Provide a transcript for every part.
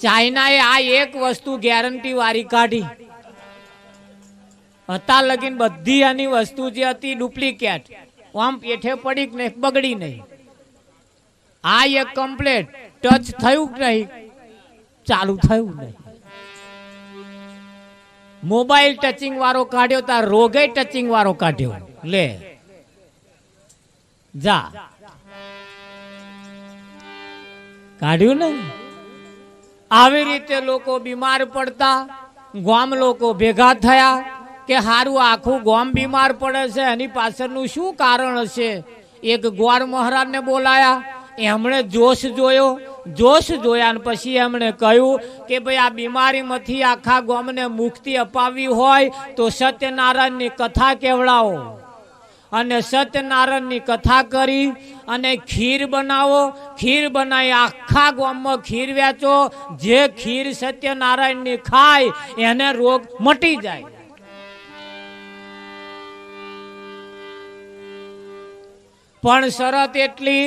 ચાઇનાએ આ એક વસ્તુ ગેરંટી વાળી કાઢી. હતા લગીન બધી આની વસ્તુ જે હતી ડુપ્લિકેટ. આમ પેઠે પડી નહીં, બગડી નહીં. આ એક કમ્પ્લેટ ટચ થયું કે નહીં? ચાલુ થયું નહીં? મોબાઈલ ટચિંગ વાળો કાઢ્યો તાર રોગે ટચિંગ વાળો કાઢ્યો. લે. જા. કાઢ્યું ને? આવી રીતે લોકો બીમાર પડતા, ગામ લોકો ભેગા થયા કે હારું, આખું ગામ બીમાર પડે છે, એની પાછળનું શું કારણ હશે? એક ગ્વાર મહારાજને બોલાયા, એમણે જોશ જોયો, જોશ જોયા પછી એમણે કહ્યું કે ભાઈ, આ બીમારીમાંથી આખા ગામને મુક્તિ અપાવી હોય તો સત્યનારાયણની કથા કેવડાવો? અને સત્યનારાયણની કથા કરી અને ખીર બનાવો. ખીર બનાવી આખા ગામમાં ખીર વેચો. જે ખીર સત્યનારાયણની ખાય, એને રોગ મટી જાય. પણ શરત એટલી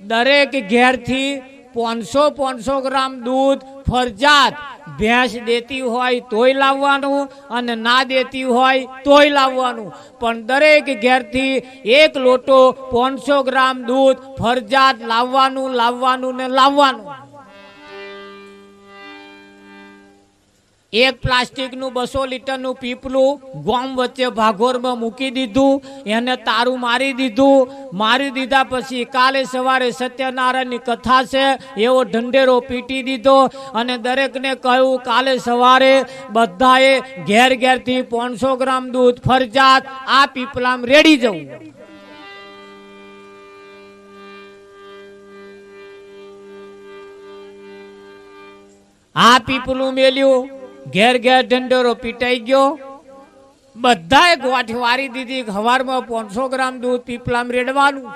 દરેક ઘેરથી પાંચસો પાંચસો ગ્રામ દૂધ ફરજાત. ભેંસ દેતી હોય તોય લાવવાનું અને ના દેતી હોય તોય લાવવાનું. પણ દરેક ઘેરથી એક લોટો પાંચસો ગ્રામ દૂધ ફરજાત લાવવાનું લાવવાનું ને લાવવાનું. એક પ્લાસ્ટિકનું, બસો લીટરનું પીપલું ગોમ વચ્ચે ભાગોરમાં મૂકી દીધું, એને તારું મારી દીધું. મારી દીધા પછી કાલે સવારે સત્યનારાયણની કથા છે, એવો ઢંઢેરો પીટી દીધો અને દરેકને કહ્યું, કાલે સવારે બધાએ ઘેર ઘેરથી પાંચસો ગ્રામ દૂધ ફરજાત, આ પીપલામ રેડી જવું. આ પીપલું મેલ્યું. ઘેર ઘેર ઢંઢેરો પીટાઈ ગયો. બધાએ ગોઠ વારી દીધી હવારમાં પાંચસો ગ્રામ દૂધ પીપલામ રેડવાનું.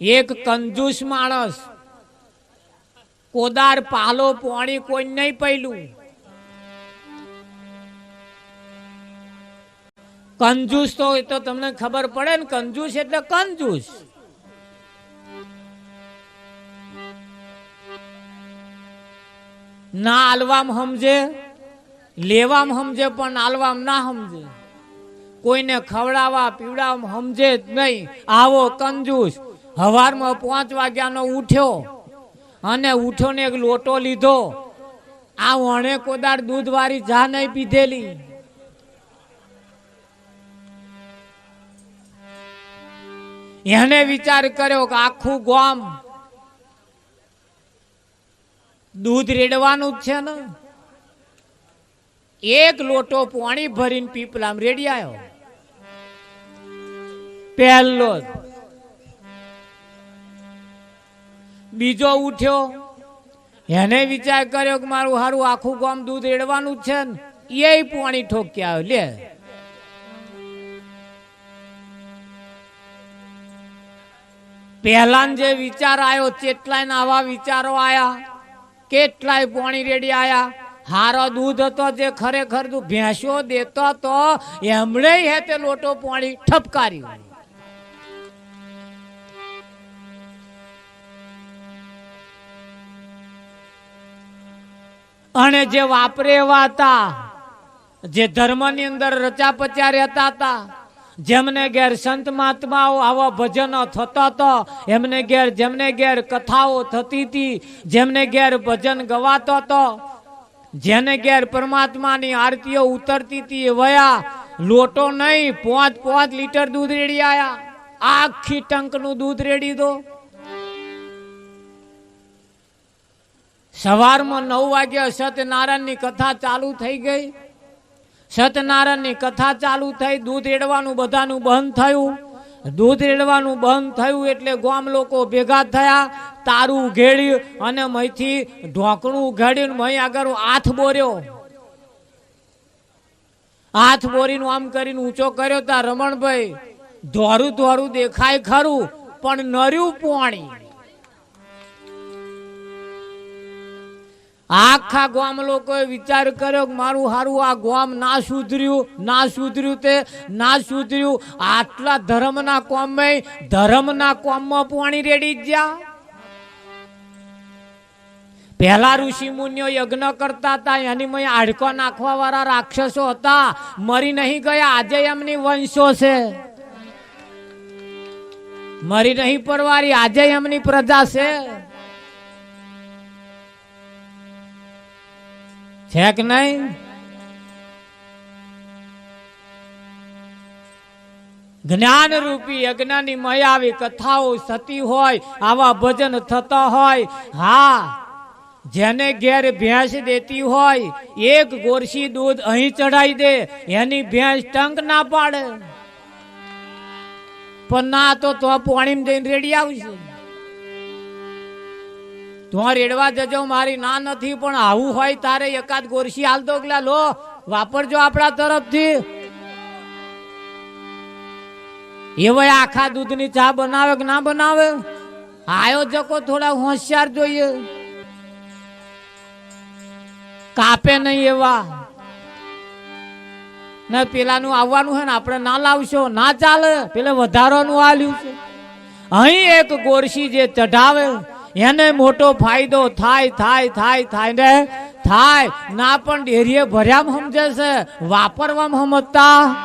એક કંજૂસ માણસ, કોદાર, પાલો, પોણી કોઈ નહીં પૈલું કંજૂસ તો એ તો તમને ખબર પડે ને, કંજૂસ એટલે કંજૂસ. ના આલવામ સમજે, લેવામ સમજે, પણ આલવામ ના સમજે. કોઈને ખવડાવવા, પીવડાવવા સમજે જ નહીં. આવો કંજૂસ, હવારમાં પાંચ વાગ્યાનો ઉઠ્યો અને ઉઠ્યો ને એક લોટો લીધો. આ વણે કોદાર દૂધવાળી ચા નહીં પીધેલી. એને વિચાર કર્યો કે આખું ગામ દૂધ રેડવાનું છે ને. એક લોટો પાણી ભરીને પીપલામ રેડી આવ્યો પહેલો બીજો ઉઠ્યો. એને વિચાર કર્યો કે મારું હારું આખું ગામ દૂધ રેડવાનું છે ને. એ પાણી આવ્યો. લે. પહેલા જે વિચાર આવ્યો કેટલાય આવા વિચારો આયા કેટલાય પોણી રેડી આયા? હારો દૂધ હતો જે ખરેખર તું ભેંસો દેતો તો એમણે હે લોટો પોણી ઠપકારી અને જે વાપરે એવા હતા, જે ધર્મની અંદર રચા પચા રહેતા હતા જેમને ઘેર સંત મહાત્માઓ આવા ભજનો થતા હતા, એમને ઘેર, જેમને ઘેર કથાઓ થતી હતી, જેમને ઘેર ભજન ગવાતો હતો, જેને ઘેર પરમાત્માની આરતીઓ ઉતરતી હતી, એ વયા લોટો નહીં, પાંચ પાંચ લીટર દૂધ રેડી આયા. આખી ટંકનું દૂધ રેડી દો. સવારમાં નવ વાગ્યા સત્યનારાયણની કથા ચાલુ થઈ ગઈ. સત્યનારાયણની કથા ચાલુ થઈ, દૂધ રેડવાનું બધાનું બંધ થયું. દૂધ રેડવાનું બંધ થયું એટલે ગામ લોકો ભેગા થયા, તારું ઘેડી અને મહીથી ઢોકણું ઉઘાડ્યું ને મહી આગળ હાથ બોર્યો. હાથ બોરીનું આમ કરીને ઊંચો કર્યો તા, રમણભાઈ, ધોરું ધોરું દેખાય ખરું, પણ નર્યું પોણી. આખા ગામ લોકોએ વિચાર કર્યો કે મારું હારું આ ગામ ના સુધર્યું ના સુધર્યું તે, ના સુધર્યું. આટલા ધર્મના કોમે ધર્મના કોમમાં પાણી રેડી જ્યાં પહેલા ઋષિ મુનિઓ યજ્ઞ કરતા હતા, એની મય આડકો નાખવા વાળા રાક્ષસો હતા. મરી નહીં ગયા, આજે એમની વંશો છે. મરી નહીં પરવારી, આજે એમની પ્રજા છે. છે કે નહીં? જ્ઞાન રૂપી અજ્ઞાની મયાવી કથાઓ થતી હોય, આવા ભજન થતા હોય. હા, જેને ઘેર ભેંસ દેતી હોય, એક ગોરસી દૂધ અહીં ચડાઈ દે, એની ભેંસ ટંક ના પાડે. પણ ના તો તો પાણીમાં જઈને રેડી આવશે. તો રેડવા જજો, મારી ના નથી, પણ આવું હોય તારે એકાદ ગોરસી હાલતો ગલા લો, વાપરજો આપણા તરફથી. એવો આખા દૂધની ચા બનાવે કે ના બનાવે? આયોજકો થોડા હોશિયાર જોઈએ. કાપે નહીં એવા. ને પેલાનું આવવાનું હોય ને, આપણે ના લાવશો, ના ચાલે. પેલે વધારાનું આલ્યું છે. અહીં એક ગોરસી જે ચઢાવે એને મોટો ફાયદો થાય થાય થાય થાય ને થાય. ના પણ ડેરીએ ભર્યામ સમજે છે, વાપરવામાં સમજતા.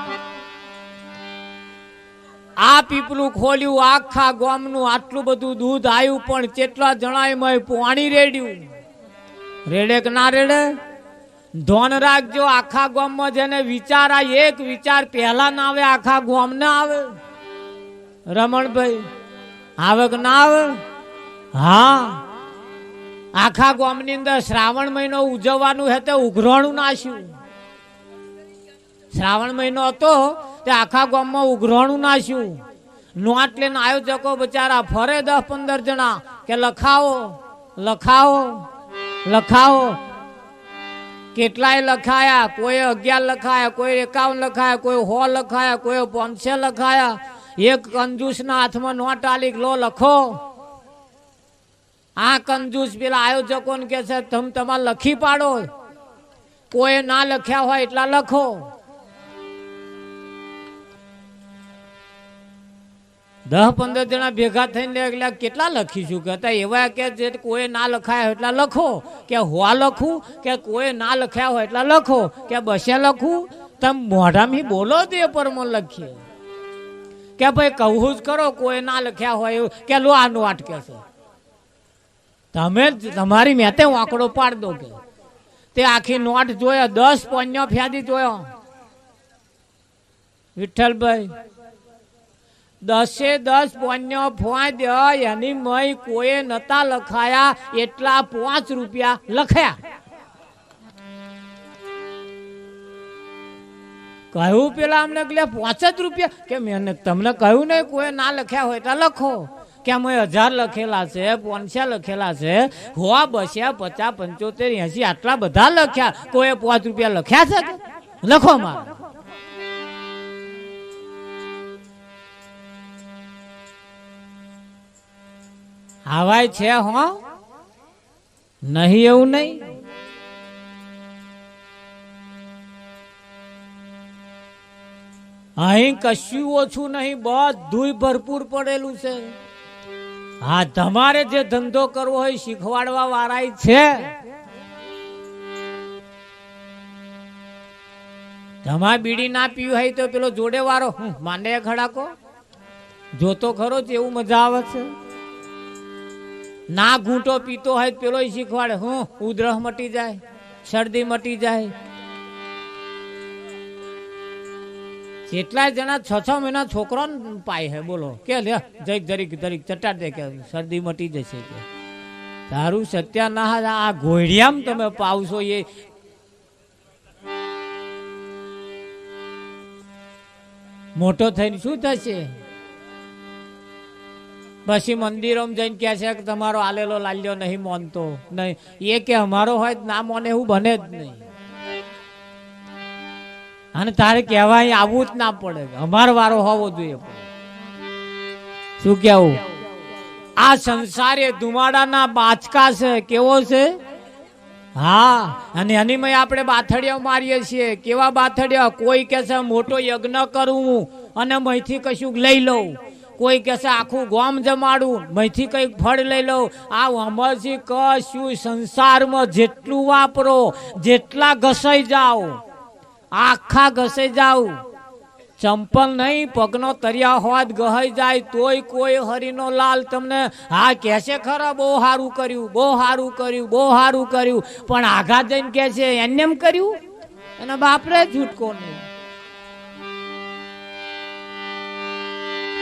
આ પીપલું ખોલ્યું, આખા ગામનું આટલું બધું દૂધ આવ્યું પણ કેટલા જણાએ મય પાણી રેડ્યું. રેડે કે ના રેડે? ધોન રાખજો, આખા ગામમાં જેને વિચાર આ એક વિચાર પહેલા ના આવે, આખા ગામ ને આવે. રમણભાઈ, આવે કે ના આવે? હા. આખા ગામની અંદર શ્રાવણ મહિનો ઉજવવાનું હે તે ઉઘરાણું નાશ્યું શ્રાવણ મહિનો હતો તે આખા ગામમાં ઉઘરાણું નાશ્યું નોટ લઈને આયોજકો બચારા ફરે દસ પંદર જણા કે લખાવો લખાવો લખાવો. કેટલાય લખાયા, કોઈ અગિયાર લખાયા, કોઈ એકાવન લખાયા, કોઈ સો લખાયા, કોઈ પાંચસો લખાયા. એક કંજૂસના હાથમાં નોટ આલી લો લખો. આ કંજૂસ પેલા આયોજકોને કે છે, તમે તમારે લખી પાડો. કોઈ ના લખ્યા હોય એટલા લખો. દસ પંદર જણા ભેગા થઈને એટલે કેટલા લખીશું? કે હતા એવા કે જે કોઈ ના લખાયા હોય એટલા લખો. કે હોવા લખું? કે કોઈ ના લખ્યા હોય એટલા લખો. કે બસે લખું? તમે મોઢામાં બોલો તે પર લખીએ. કે ભાઈ કહું જ કરો, કોઈ ના લખ્યા હોય કે લો આનું અટકે છે. તમે તમારી મેતે આંકડો પાડ દો કે. તે આખી નોટ જોયો, દસ પોન્યો ફ્યાદી જોયો. વિઠ્ઠલભાઈ, દસે દસ પોન્યો ફોંય એની મય કોઈએ નતા લખાયા, એટલા પાંચ રૂપિયા લખ્યા. કહ્યું પેલા અમને એટલે પાંચ જ રૂપિયા? કે મેં તમને કહ્યું નહીં કોઈ ના લખ્યા હોય તો લખો. કે અમે હજાર લખેલા છે પાંચસો લખેલા છે, હોવા બસ્યા પચાસ, પંચોતેર એસી આટલા બધા લખ્યા. કોઈ પાંચ રૂપિયા લખ્યા છે? લખો મારે આવાય છે હો? નહીં એવું નહીં? અહીં કશું ઓછું નહીં બધું ભરપૂર પડેલું છે. હા, તમારે જે ધંધો કરવો હોય શીખવાડવા વાળા છે. તમારે બીડી ના પીવી હોય તો પેલો જોડે વાળો માંડે ખડાકો જોતો ખરો એવું મજા આવે છે. ના ઘૂંટો પીતો હોય પેલો શીખવાડે હું ઉધરસ મટી જાય, શરદી મટી જાય કેટલાય જણા છ છ મહિના છોકરો પાય હે બોલો. કે લે, જરીક જરીક જરીક ચટાડ દે કે શરદી મટી જશે કે. તારું સત્યાનાશ આ ઘોડિયામ તમે પાવશો એ. મોટો થઈને શું થશે? પછી મંદિરોમાં જઈને કહે છે કે તમારો આલેલો લાલ્યો નહીં માનતો. નહીં. એ કે અમારો હોય ના મોને એવું બને જ નહીં. અને તારે કહેવાય આવવું જ ના પડે. અમારો વારો હોવો જોઈએ શું કેવું આ સંસારે ધુમાડાના બાચકા છે, કેવો છે? હા, અને એનીમય આપણે બાથડિયા મારીએ છીએ. કેવા બાથડિયા? કોઈ કે છે, મોટો યજ્ઞ કરવું અને મહીથી કશું લઈ લઉં. કોઈ કહેશે આખું ગોમ જમાડું મહીથી કંઈક ફળ લઈ લઉં. આ અમરજી કશું સંસારમાં જેટલું વાપરો, જેટલા ઘસાઈ જાઓ આખા ઘસે જાઉં. ચંપલ નહીં, પગનો તરિયા હોત ગહાઈ જાય, તોય કોઈ હરીનો લાલ તમને હા કહેશે ખરા, બહુ સારું કર્યું, બહુ સારું કર્યું, બહુ સારું કર્યું. પણ આઘાત જઈને કહે છે એને એમ કર્યું? એના બાપરે છૂટકો નહીં.